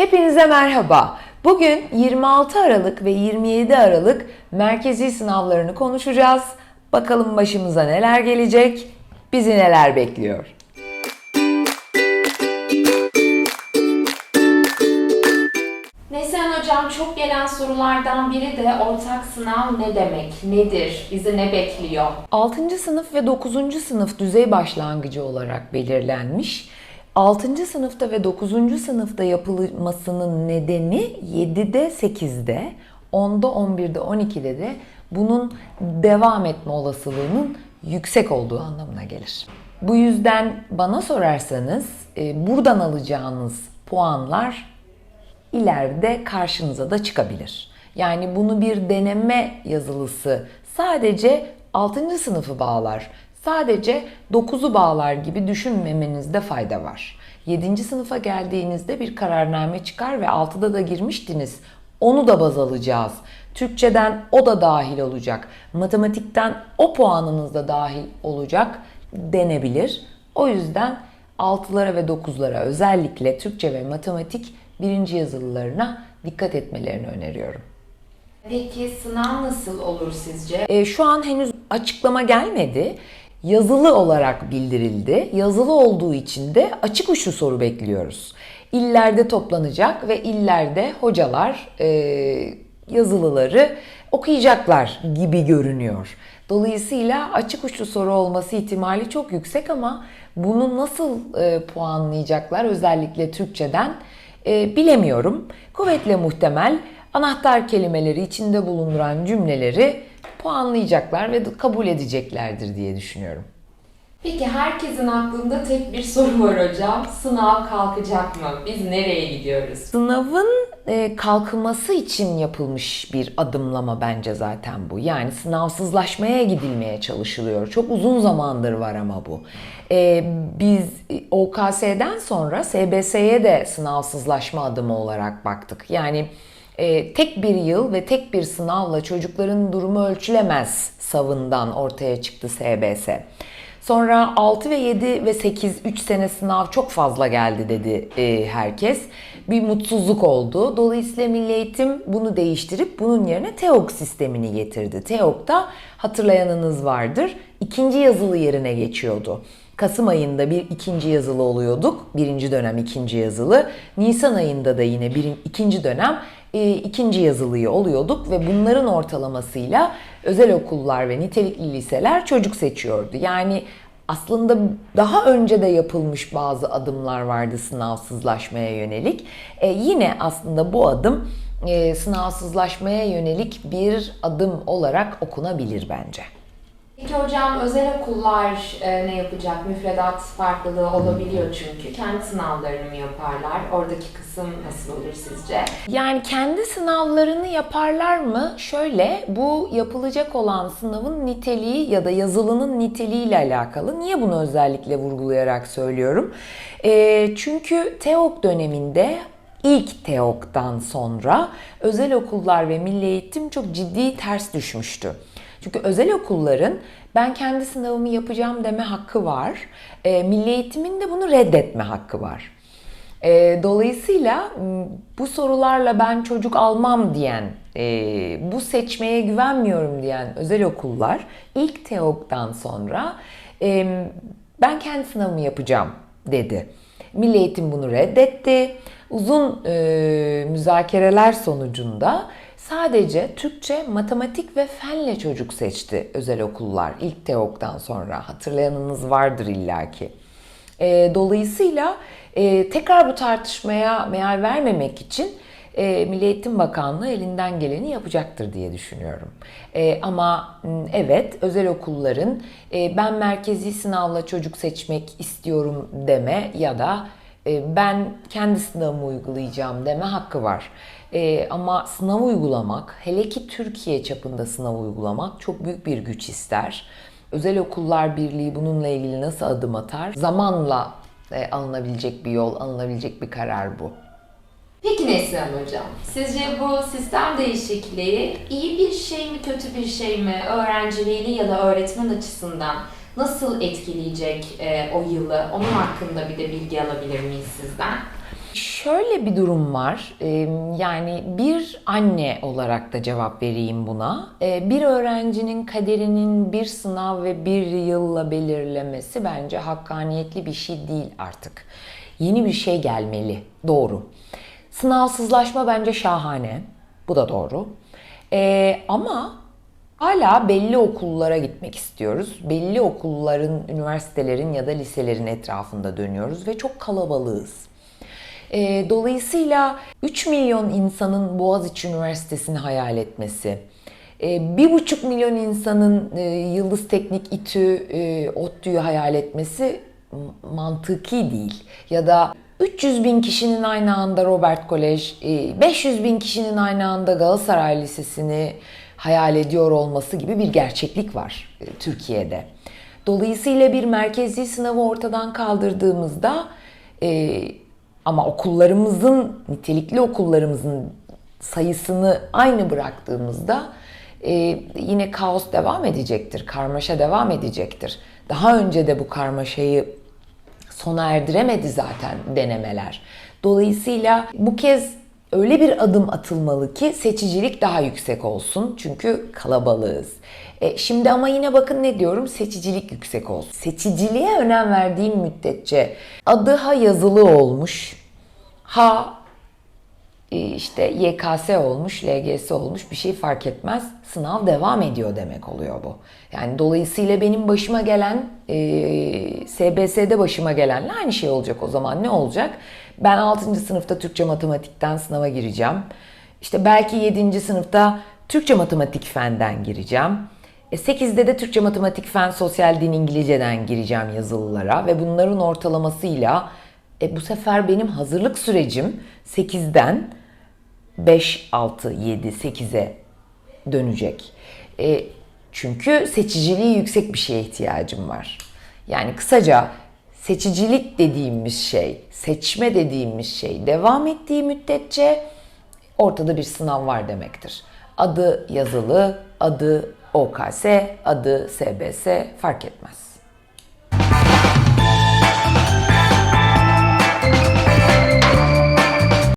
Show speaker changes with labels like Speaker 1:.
Speaker 1: Hepinize merhaba. Bugün 26 Aralık ve 27 Aralık merkezi sınavlarını konuşacağız. Bakalım başımıza neler gelecek, bizi neler bekliyor.
Speaker 2: Neslihan Hocam çok gelen sorulardan biri de ortak sınav ne demek, nedir, bizi ne bekliyor?
Speaker 1: 6. sınıf ve 9. sınıf düzey başlangıcı olarak belirlenmiş. 6. sınıfta ve 9. sınıfta yapılmasının nedeni 7'de 8'de, 10'da 11'de 12'de de bunun devam etme olasılığının yüksek olduğu anlamına gelir. Bu yüzden bana sorarsanız e, buradan alacağınız puanlar ileride karşınıza da çıkabilir. Yani bunu bir deneme yazılısı sadece 6. sınıfı bağlar, sadece 9'u bağlar gibi düşünmemenizde fayda var. 7. sınıfa geldiğinizde bir kararname çıkar ve 6'da da girmiştiniz. Onu da baz alacağız. Türkçeden o da dahil olacak. Matematikten o puanınız da dahil olacak denebilir. O yüzden 6'lara ve 9'lara özellikle Türkçe ve matematik birinci yazılılarına dikkat etmelerini öneriyorum.
Speaker 2: Peki sınav nasıl olur sizce?
Speaker 1: E, şu an henüz açıklama gelmedi. Yazılı olarak bildirildi. Yazılı olduğu için de açık uçlu soru bekliyoruz. İllerde toplanacak ve illerde hocalar e, yazılıları okuyacaklar gibi görünüyor. Dolayısıyla açık uçlu soru olması ihtimali çok yüksek ama bunu nasıl e, puanlayacaklar özellikle Türkçeden e, bilemiyorum. Kuvvetle muhtemel anahtar kelimeleri içinde bulunduran cümleleri puanlayacaklar ve kabul edeceklerdir diye düşünüyorum.
Speaker 2: Peki herkesin aklında tek bir soru var hocam. Sınav kalkacak mı? Biz nereye gidiyoruz?
Speaker 1: Sınavın e, kalkılması için yapılmış bir adımlama bence zaten bu. Yani sınavsızlaşmaya gidilmeye çalışılıyor. Çok uzun zamandır var ama bu. E, biz OKS'den sonra SBS'ye de sınavsızlaşma adımı olarak baktık. Yani e, tek bir yıl ve tek bir sınavla çocukların durumu ölçülemez savından ortaya çıktı SBS. Sonra 6 ve 7 ve 8 3 sene sınav çok fazla geldi dedi e, herkes. Bir mutsuzluk oldu. Dolayısıyla Milli Eğitim bunu değiştirip bunun yerine TEOK sistemini getirdi. TEOK'ta hatırlayanınız vardır. ikinci yazılı yerine geçiyordu. Kasım ayında bir ikinci yazılı oluyorduk. Birinci dönem ikinci yazılı. Nisan ayında da yine bir ikinci dönem e, ikinci yazılıyı oluyorduk ve bunların ortalamasıyla özel okullar ve nitelikli liseler çocuk seçiyordu. Yani aslında daha önce de yapılmış bazı adımlar vardı sınavsızlaşmaya yönelik. E, yine aslında bu adım e, sınavsızlaşmaya yönelik bir adım olarak okunabilir bence.
Speaker 2: Peki hocam özel okullar e, ne yapacak? Müfredat farklılığı olabiliyor çünkü. Kendi sınavlarını mı yaparlar? Oradaki kısım nasıl olur sizce?
Speaker 1: Yani kendi sınavlarını yaparlar mı? Şöyle, bu yapılacak olan sınavın niteliği ya da yazılının niteliğiyle alakalı. Niye bunu özellikle vurgulayarak söylüyorum? E, çünkü TEOK döneminde ilk TEOK'tan sonra özel okullar ve milli eğitim çok ciddi ters düşmüştü. Çünkü özel okulların ben kendi sınavımı yapacağım deme hakkı var. E, milli eğitimin de bunu reddetme hakkı var. E, dolayısıyla bu sorularla ben çocuk almam diyen, e, bu seçmeye güvenmiyorum diyen özel okullar ilk TEOK'tan sonra e, ben kendi sınavımı yapacağım dedi. Milli Eğitim bunu reddetti. Uzun e, müzakereler sonucunda sadece Türkçe, matematik ve fenle çocuk seçti özel okullar ilk TEOK'tan sonra. Hatırlayanınız vardır illaki. E, dolayısıyla e, tekrar bu tartışmaya meal vermemek için e, Milli Eğitim Bakanlığı elinden geleni yapacaktır diye düşünüyorum. E, ama evet özel okulların e, ben merkezi sınavla çocuk seçmek istiyorum deme ya da ben kendi sınavımı uygulayacağım deme hakkı var. E, ama sınav uygulamak, hele ki Türkiye çapında sınav uygulamak çok büyük bir güç ister. Özel Okullar Birliği bununla ilgili nasıl adım atar? Zamanla e, alınabilecek bir yol, alınabilecek bir karar bu.
Speaker 2: Peki Neslihan Hocam, sizce bu sistem değişikliği iyi bir şey mi, kötü bir şey mi? Öğrenci, veli ya da öğretmen açısından nasıl etkileyecek e, o yılı? Onun hakkında bir de bilgi alabilir miyiz sizden?
Speaker 1: Şöyle bir durum var. Ee, Yani bir anne olarak da cevap vereyim buna. Ee, Bir öğrencinin kaderinin bir sınav ve bir yılla belirlemesi bence hakkaniyetli bir şey değil artık. Yeni bir şey gelmeli. Doğru. Sınavsızlaşma bence şahane. Bu da doğru. Ee, ama hala belli okullara gitmek istiyoruz. Belli okulların, üniversitelerin ya da liselerin etrafında dönüyoruz ve çok kalabalığız. Ee, dolayısıyla 3 milyon insanın Boğaziçi Üniversitesi'ni hayal etmesi, e, 1,5 milyon insanın e, Yıldız Teknik İTÜ, e, ODTÜ'yü hayal etmesi mantıki değil. Ya da 300 bin kişinin aynı anda Robert Kolej, e, 500 bin kişinin aynı anda Galatasaray Lisesi'ni hayal ediyor olması gibi bir gerçeklik var e, Türkiye'de. Dolayısıyla bir merkezi sınavı ortadan kaldırdığımızda e, ama okullarımızın, nitelikli okullarımızın sayısını aynı bıraktığımızda e, yine kaos devam edecektir, karmaşa devam edecektir. Daha önce de bu karmaşayı sona erdiremedi zaten denemeler. Dolayısıyla bu kez öyle bir adım atılmalı ki seçicilik daha yüksek olsun. Çünkü kalabalığız. E, şimdi ama yine bakın ne diyorum seçicilik yüksek olsun. Seçiciliğe önem verdiğim müddetçe adı ha yazılı olmuş ha işte YKS olmuş, LGS olmuş bir şey fark etmez. Sınav devam ediyor demek oluyor bu. Yani dolayısıyla benim başıma gelen, e, SBS'de başıma gelenle aynı şey olacak o zaman. Ne olacak? Ben 6. sınıfta Türkçe matematikten sınava gireceğim. İşte belki 7. sınıfta Türkçe matematik fenden gireceğim. E 8'de de Türkçe matematik fen sosyal din İngilizceden gireceğim yazılılara ve bunların ortalamasıyla e bu sefer benim hazırlık sürecim 8'den 5, 6, 7, 8'e dönecek. E, çünkü seçiciliği yüksek bir şeye ihtiyacım var. Yani kısaca seçicilik dediğimiz şey, seçme dediğimiz şey devam ettiği müddetçe ortada bir sınav var demektir. Adı yazılı, adı OKS, adı SBS fark etmez.